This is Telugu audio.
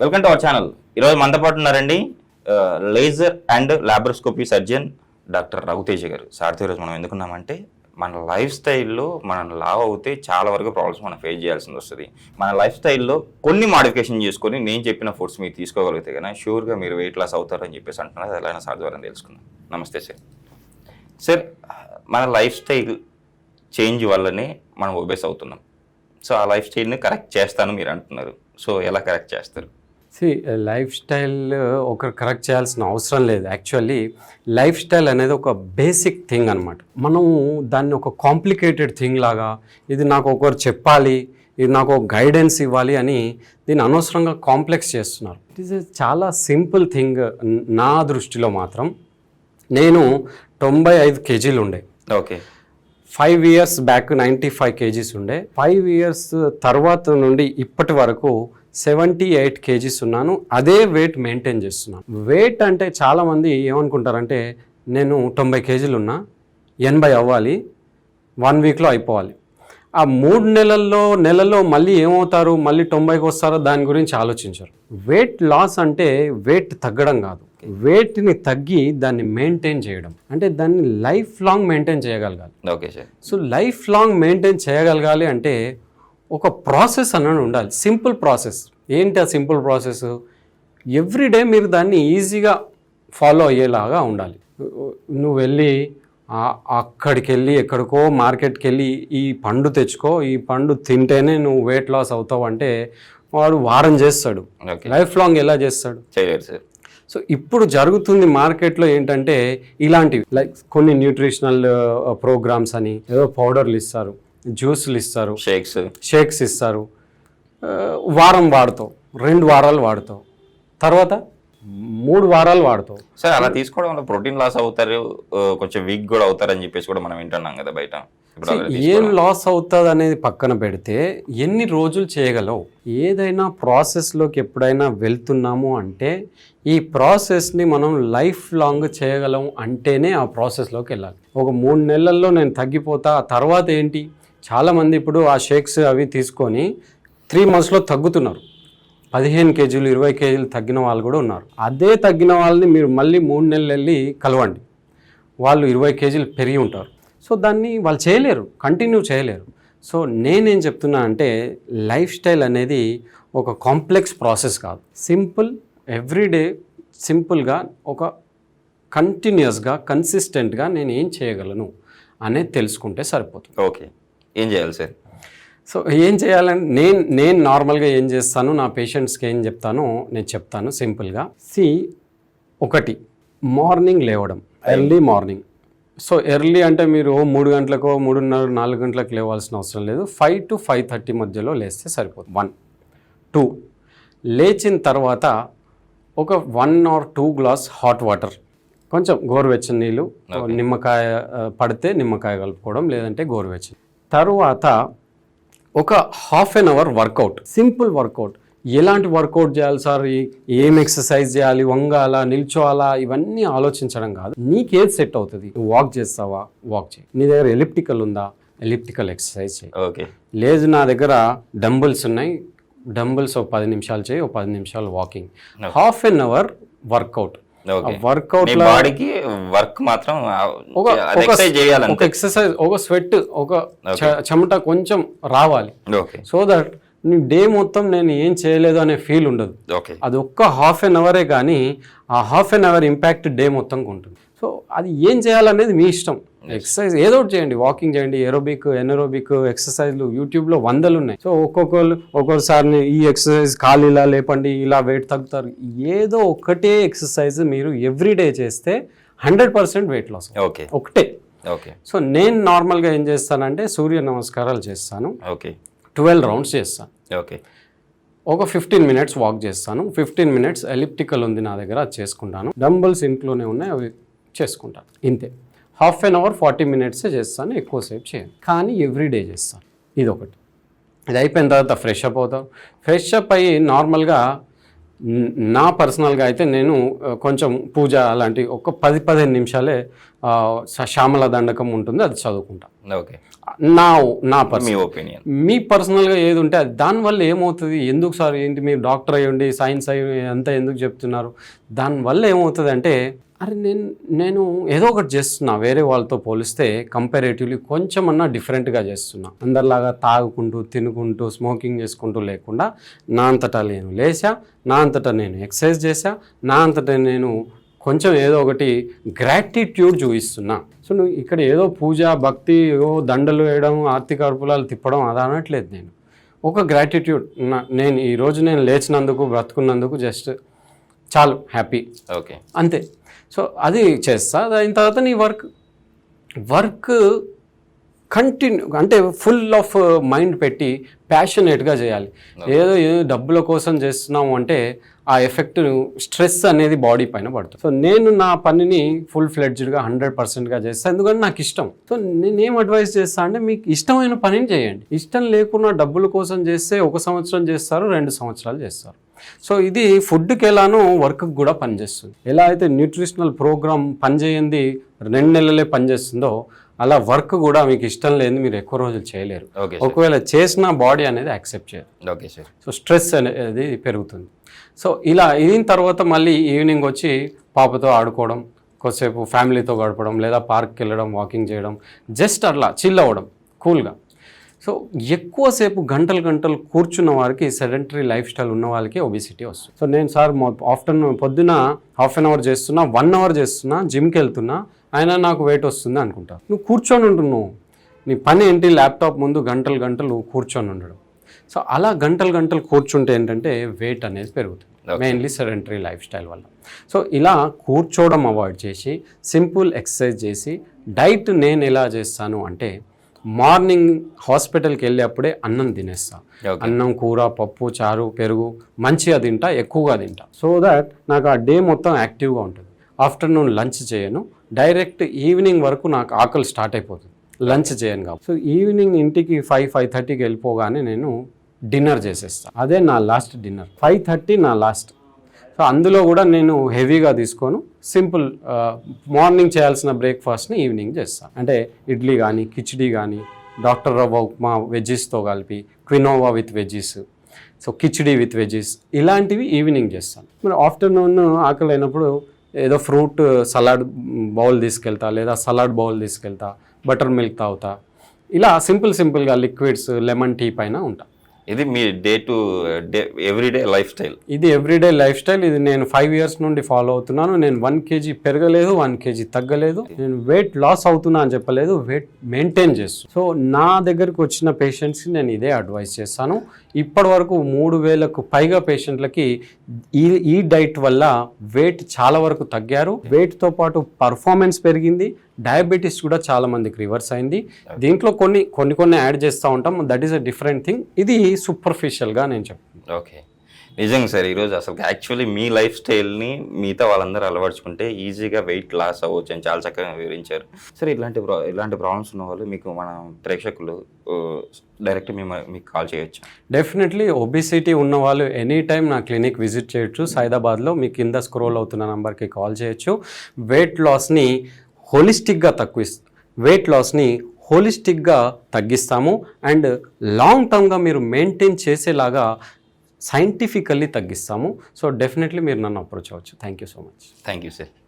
వెల్కమ్ టు అవర్ ఛానల్ ఈరోజు మనతో పాటు ఉన్నారండి laser and laparoscopy surgeon doctor Raghuteja గారు. సార్తో ఈరోజు మనం ఎందుకున్నామంటే మన లైఫ్ స్టైల్లో మనం లావ్ అవుతే చాలా వరకు ప్రాబ్లమ్స్ మనం ఫేస్ చేయాల్సి వస్తుంది. మన లైఫ్ స్టైల్లో కొన్ని మాడిఫికేషన్ చేసుకొని నేను చెప్పిన ఫుడ్స్ మీరు తీసుకోగలిగితే కానీ షూర్గా మీరు వెయిట్ లాస్ అవుతారని చెప్పేసి అంటున్నారు. అది ఎలా సార్ ద్వారా తెలుసుకుందాం. నమస్తే సార్. సార్ మన లైఫ్ స్టైల్ చేంజ్ వల్లనే మనం ఒబేస్ అవుతున్నాం. సో ఆ లైఫ్ స్టైల్ని కరెక్ట్ చేస్తాను మీరు అంటున్నారు. సో ఎలా కరెక్ట్ చేస్తారు? సి లైఫ్ స్టైల్ ఒకరు కరెక్ట్ చేయాల్సిన అవసరం లేదు. యాక్చువల్లీ లైఫ్ స్టైల్ అనేది ఒక బేసిక్ థింగ్ అనమాట మనం దాన్ని ఒక కాంప్లికేటెడ్ థింగ్ లాగా ఇది నాకు ఒకరు చెప్పాలి ఇది నాకు ఒక గైడెన్స్ ఇవ్వాలి అని దీన్ని అనవసరంగా కాంప్లెక్స్ చేస్తున్నారు. ఇట్ ఈస్ చాలా సింపుల్ థింగ్ నా దృష్టిలో మాత్రం. నేను తొంభై ఐదు కేజీలు ఉండే. Okay. Five years back ninety five kgs ఉండే. ఫైవ్ ఇయర్స్ తర్వాత నుండి ఇప్పటి వరకు సెవెంటీ ఎయిట్ కేజీస్ ఉన్నాను. అదే వెయిట్ మెయింటైన్ చేస్తున్నాను. వెయిట్ అంటే చాలామంది ఏమనుకుంటారంటే నేను తొంభై కేజీలు ఉన్నా ఎనభై అవ్వాలి వన్ వీక్లో అయిపోవాలి. ఆ మూడు నెలల్లో నెలలో మళ్ళీ ఏమవుతారు? మళ్ళీ తొంభైకి వస్తారో? దాని గురించి ఆలోచించరు. వెయిట్ లాస్ అంటే వెయిట్ తగ్గడం కాదు. వెయిట్ని తగ్గి దాన్ని మెయింటైన్ చేయడం. అంటే దాన్ని లైఫ్ లాంగ్ మెయింటైన్ చేయగలగాలి. Okay sir. So life long maintain చేయగలగాలి అంటే ఒక ప్రాసెస్ అన్నది ఉండాలి. Simple process. ఏంటి ఆ సింపుల్ ప్రాసెస్? ఎవ్రీడే మీరు దాన్ని ఈజీగా ఫాలో అయ్యేలాగా ఉండాలి. నువ్వు వెళ్ళి అక్కడికి వెళ్ళి ఎక్కడికో మార్కెట్కి వెళ్ళి ఈ పండు తెచ్చుకో. ఈ పండు తింటేనే నువ్వు వెయిట్ లాస్ అవుతావు అంటే వాడు వారం చేస్తాడు. లైఫ్ లాంగ్ ఎలా చేస్తాడు? సో ఇప్పుడు జరుగుతుంది మార్కెట్లో ఏంటంటే ఇలాంటివి. లైక్ కొన్ని న్యూట్రిషనల్ ప్రోగ్రామ్స్ అని ఏదో పౌడర్లు ఇస్తారు. జ్యూస్లు ఇస్తారు. షేక్స్. షేక్స్ ఇస్తారు. వారం వాడతావు. రెండు వారాలు వాడతావు. తర్వాత మూడు వారాలు వాడతావు. సార్ అలా తీసుకోవడం వల్ల ప్రోటీన్ లాస్ అవుతారు కొంచెం వీక్ కూడా అవుతారు అని చెప్పేసి కూడా మనం వింటున్నాం కదా బయట. ఏం లాస్ అవుతుంది అనేది పక్కన పెడితే ఎన్ని రోజులు చేయగలవు? ఏదైనా ప్రాసెస్లోకి ఎప్పుడైనా వెళ్తున్నాము అంటే ఈ ప్రాసెస్ని మనం లైఫ్ లాంగ్ చేయగలం అంటేనే ఆ ప్రాసెస్లోకి వెళ్ళాలి. ఒక మూడు నెలల్లో నేను తగ్గిపోతా ఆ తర్వాత ఏంటి? చాలామంది ఇప్పుడు ఆ షేక్స్ అవి తీసుకొని త్రీ మంత్స్లో తగ్గుతున్నారు. పదిహేను కేజీలు ఇరవై కేజీలు తగ్గిన వాళ్ళు కూడా ఉన్నారు. అదే తగ్గిన వాళ్ళని మీరు మళ్ళీ మూడు నెలలు వెళ్ళి కలవండి. వాళ్ళు ఇరవై కేజీలు పెరిగి ఉంటారు. సో దాన్ని వాళ్ళు చేయలేరు కంటిన్యూ చేయలేరు. సో నేనేం చెప్తున్నా అంటే లైఫ్ స్టైల్ అనేది ఒక కాంప్లెక్స్ ప్రాసెస్ కాదు. సింపుల్ ఎవ్రీడే సింపుల్గా ఒక కంటిన్యూస్గా కన్సిస్టెంట్గా నేను ఏం చేయగలను అనేది తెలుసుకుంటే సరిపోతుంది. ఓకే. ఏం చేయాలి సార్? సో ఏం చేయాలంటే నేను నేను నార్మల్గా ఏం చేస్తాను నా పేషెంట్స్కి ఏం చెప్తానో నేను చెప్తాను సింపుల్గా. సి ఒకటి మార్నింగ్ లేవడం ఎర్లీ మార్నింగ్. సో ఎర్లీ అంటే మీరు మూడు గంటలకో మూడున్నర నాలుగు గంటలకు లేవాల్సిన అవసరం లేదు. ఫైవ్ టు ఫైవ్ థర్టీ మధ్యలో లేస్తే సరిపోతుంది. వన్. టూ లేచిన తర్వాత ఒక one or two glass hot water. కొంచెం గోరువెచ్చని నీళ్ళు నిమ్మకాయ పడితే నిమ్మకాయ కలుపుకోవడం లేదంటే గోరువెచ్చని తరువాత ఒక half an hour workout simple workout ఎలాంటి వర్కౌట్ చేయాలి సార్? ఏం ఎక్సర్సైజ్ చేయాలి? వంగాలా? నిల్చోవాలా? ఇవన్నీ ఆలోచించడం కాదు. నీకేది సెట్ అవుతుంది? వాక్ చేస్తావా? వాక్ చేయి. నీ దగ్గర ఎలిప్టికల్ ఉందా? ఎలిప్టికల్ ఎక్సర్సైజ్ చేయి. ఓకే. లేదు నా దగ్గర డంబుల్స్ ఉన్నాయి. డంబుల్స్ ఒక పది నిమిషాలు చేయి ఒక పది నిమిషాలు walking half an hour workout workout బాడీకి వర్క్ మాత్రం ఒక ఎక్సర్సైజ్ ఒక ఎక్సర్సైజ్ ఒక స్వెట్ ఒక చెమట కొంచెం రావాలి. ఓకే. సో దట్ నీ డే మొత్తం నేను ఏం చేయలేదు అనే ఫీల్ ఉండదు. అది ఒక్క హాఫ్ అన్ అవరే కానీ ఆ half an hour impact day మొత్తం ఉంటుంది. సో అది ఏం చేయాలనేది మీ ఇష్టం. ఎక్సర్సైజ్ ఏదో ఒకటి చేయండి. వాకింగ్ చేయండి ఏరోబిక్ ఎనరోబిక్ ఎక్సర్సైజ్లు యూట్యూబ్లో వందలు ఉన్నాయి. సో ఒక్కొక్కరు ఒక్కొక్కసారి ఈ ఎక్సర్సైజ్ కాలు ఇలా లేపండి ఇలా వెయిట్ తగ్గుతారు. ఏదో ఒకటే ఎక్సర్సైజ్ మీరు ఎవ్రీడే చేస్తే hundred percent weight loss okay ఒకటే. ఓకే సో నేను నార్మల్గా ఏం చేస్తానంటే సూర్య నమస్కారాలు చేస్తాను. ఓకే ట్వెల్వ్ రౌండ్స్ చేస్తాను. ఓకే ఒక ఫిఫ్టీన్ మినిట్స్ వాక్ చేస్తాను. ఫిఫ్టీన్ మినిట్స్ ఎలిప్టికల్ ఉంది నా దగ్గర అది చేసుకుంటాను. డంబుల్స్ ఇంట్లోనే ఉన్నాయి అవి చేసుకుంటాను. ఇంతే. హాఫ్ అన్ అవర్ ఫార్టీ మినిట్సే చేస్తాను ఎక్కువసేపు చేయను. కానీ ఎవ్రీడే చేస్తాను. ఇది ఒకటి ఇది అయిపోయిన తర్వాత ఫ్రెష్ అప్ అవుతాం. ఫ్రెష్ అప్ అయ్యి నార్మల్గా న- పర్సనల్గా అయితే నేను కొంచెం పూజ అలాంటి ఒక పది పదిహేను నిమిషాలే శ్యామల దండకం ఉంటుంది అది చదువుకుంటా. ఓకే. నా నా పర్సనల్. ఒపీనియన్. మీ పర్సనల్గా ఏది ఉంటే అది. దానివల్ల ఏమవుతుంది? ఎందుకు సార్ ఏంటి మీరు డాక్టర్ అయ్యండి సైన్స్ అయ్యి అంతా ఎందుకు చెప్తున్నారు? దానివల్ల ఏమవుతుంది అంటే అరే నేను నేను ఏదో ఒకటి చేస్తున్నా వేరే వాళ్ళతో పోలిస్తే కంపారేటివ్లీ కొంచెం అన్నా డిఫరెంట్గా చేస్తున్నా. అందరిలాగా తాగుకుంటూ తినుకుంటూ స్మోకింగ్ చేసుకుంటూ లేకుండా నా అంతటా నేను లేచా నా అంతటా నేను ఎక్సర్సైజ్ చేశా నా అంతటా నేను కొంచెం ఏదో ఒకటి గ్రాటిట్యూడ్ చూపిస్తున్నా. సో నువ్వు ఇక్కడ ఏదో పూజ భక్తి ఏదో దండలు వేయడం ఆర్థిక అర్పులాలు తిప్పడం అది అనట్లేదు నేను. ఒక గ్రాటిట్యూడ్ నేను ఈరోజు నేను లేచినందుకు బ్రతుకున్నందుకు జస్ట్ చాలు హ్యాపీ ఓకే. అంతే. సో అది చేస్తా. అయిన తర్వాత నీ వర్క్ వర్క్ కంటిన్యూ అంటే ఫుల్ ఆఫ్ మైండ్ పెట్టి ప్యాషనేట్గా చేయాలి. ఏదో ఏదో డబ్బుల కోసం చేస్తున్నాము అంటే ఆ ఎఫెక్ట్ స్ట్రెస్ అనేది బాడీ పైన పడుతుంది. సో నేను నా పనిని ఫుల్ ఫ్లెడ్జ్డ్గా హండ్రెడ్ పర్సెంట్గా చేస్తాను ఎందుకంటే నాకు ఇష్టం. సో నేనేం అడ్వైస్ చేస్తా అంటే మీకు ఇష్టమైన పనిని చేయండి. ఇష్టం లేకుండా డబ్బుల కోసం చేస్తే ఒక సంవత్సరం చేస్తారు రెండు సంవత్సరాలు చేస్తారు. సో ఇది ఫుడ్కి ఎలానో వర్క్కి కూడా పనిచేస్తుంది. ఎలా అయితే న్యూట్రిషనల్ ప్రోగ్రామ్ పనిచేయండి రెండు నెలలే పనిచేస్తుందో అలా వర్క్ కూడా మీకు ఇష్టం లేని మీరు ఎక్కువ రోజులు చేయలేరు. ఒకవేళ చేసిన బాడీ అనేది యాక్సెప్ట్ చేయరు ఓకే సార్. సో స్ట్రెస్ అనేది పెరుగుతుంది. సో ఇలా అయిన తర్వాత మళ్ళీ ఈవినింగ్ వచ్చి పాపతో ఆడుకోవడం కొద్దిసేపు ఫ్యామిలీతో గడపడం లేదా పార్క్కి వెళ్ళడం వాకింగ్ చేయడం జస్ట్ అట్లా చిల్ అవ్వడం కూల్గా. సో ఎక్కువసేపు గంటలు గంటలు కూర్చున్న వారికి సెడెంటరీ లైఫ్ స్టైల్ ఉన్న వాళ్ళకి ఒబిసిటీ వస్తుంది. సో నేను సార్ ఆఫ్టర్నూన్ పొద్దున హాఫ్ అన్ అవర్ చేస్తున్నా వన్ అవర్ చేస్తున్నా జిమ్కి వెళ్తున్నా అయినా నాకు వెయిట్ వస్తుంది అనుకుంటా. నువ్వు కూర్చొని ఉంటున్నావు నీ పని ఏంటి? ల్యాప్టాప్ ముందు గంటలు గంటలు కూర్చొని ఉండడం. సో అలా గంటలు గంటలు కూర్చుంటే ఏంటంటే వెయిట్ అనేది పెరుగుతుంది. మెయిన్లీ సెడెంటరీ లైఫ్ స్టైల్ వల్ల. సో ఇలా కూర్చోవడం అవాయిడ్ చేసి సింపుల్ ఎక్సర్సైజ్ చేసి డైట్ నేను ఎలా చేస్తాను అంటే మార్నింగ్ హాస్పిటల్కి వెళ్ళేప్పుడే అన్నం తినేస్తా. అన్నం కూర పప్పు చారు పెరుగు మంచిగా తింటా ఎక్కువగా తింటా. సో దట్ నాకు ఆ డే మొత్తం యాక్టివ్గా ఉంటుంది. ఆఫ్టర్నూన్ లంచ్ చేయను. డైరెక్ట్ ఈవినింగ్ వరకు నాకు ఆకలి స్టార్ట్ అయిపోతుంది. లంచ్ చేయను కాబట్టి. సో ఈవినింగ్ ఇంటికి ఫైవ్ ఫైవ్ థర్టీకి వెళ్ళిపోగానే నేను డిన్నర్ చేసేస్తాను అదే నా లాస్ట్ డిన్నర్. ఫైవ్ థర్టీ నా లాస్ట్. సో అందులో కూడా నేను హెవీగా తీసుకోను. సింపుల్ మార్నింగ్ చేయాల్సిన బ్రేక్ఫాస్ట్ని ఈవినింగ్ చేస్తాను అంటే ఇడ్లీ కానీ కిచిడి కానీ డాక్టర్ రవ్వ ఉప్మా వెజ్జెస్తో కలిపి quinoa with veggies so khichdi with veggies ఇలాంటివి ఈవినింగ్ చేస్తాను మరి ఆఫ్టర్నూన్ ఆకలి అయినప్పుడు ఏదో ఫ్రూట్ సలాడ్ బౌల్ తీసుకెళ్తా లేదా సలాడ్ బౌల్ తీసుకెళ్తా బటర్ మిల్క్ తాగుతా. ఇలా సింపుల్ సింపుల్గా లిక్విడ్స్ లెమన్ టీ పైన ఉంటా. ఇది మీ day to day everyday life style? ఇది ఎవ్రీడే లైఫ్ స్టైల్. ఇది నేను ఫైవ్ ఇయర్స్ నుండి ఫాలో అవుతున్నాను. నేను వన్ కేజీ పెరగలేదు వన్ కేజీ తగ్గలేదు. నేను వెయిట్ లాస్ అవుతున్నా అని చెప్పలేదు వెయిట్ మెయింటైన్ చేస్తాను సో నా దగ్గరకు వచ్చిన పేషెంట్స్కి నేను ఇదే అడ్వైస్ చేస్తాను. ఇప్పటి వరకు మూడు వేలకు పైగా పేషెంట్లకి ఈ ఈ డైట్ వల్ల వెయిట్ చాలా వరకు తగ్గారు. వెయిట్తో పాటు పర్ఫార్మెన్స్ పెరిగింది. డయాబెటీస్ కూడా చాలా మందికి రివర్స్ అయింది. దీంట్లో కొన్ని కొన్ని కొన్ని యాడ్ చేస్తూ ఉంటాం. That is a different thing ఇది సూపర్ఫిషియల్గా నేను చెప్తాను ఓకే నిజంగా సార్ ఈరోజు అసలు యాక్చువల్లీ మీ లైఫ్ స్టైల్ని మిగతా వాళ్ళందరూ అలవర్చుకుంటే ఈజీగా వెయిట్ లాస్ అవ్వచ్చు అని చాలా చక్కగా వివరించారు. సార్ ఇలాంటి ప్రా ఇలాంటి ప్రాబ్లమ్స్ ఉన్న వాళ్ళు మీకు మన ప్రేక్షకులు డైరెక్ట్ మేము మీకు కాల్ చేయొచ్చు. డెఫినెట్లీ ఒబిసిటీ ఉన్న వాళ్ళు ఎనీ టైం నా క్లినిక్ విజిట్ చేయొచ్చు. సైదాబాద్లో మీ కింద స్క్రోల్ అవుతున్న నెంబర్కి కాల్ చేయొచ్చు. వెయిట్ లాస్ని హోలిస్టిక్గా తక్కువ వెయిట్ లాస్ని హోలిస్టిక్గా తగ్గిస్తాము. అండ్ లాంగ్ టర్మ్గా మీరు మెయింటైన్ చేసేలాగా సైంటిఫికల్లీ తగ్గిస్తాము. సో డెఫినెట్లీ మీరు నన్ను అప్రోచ్ అవ్వచ్చు. Thank you so much thank you sir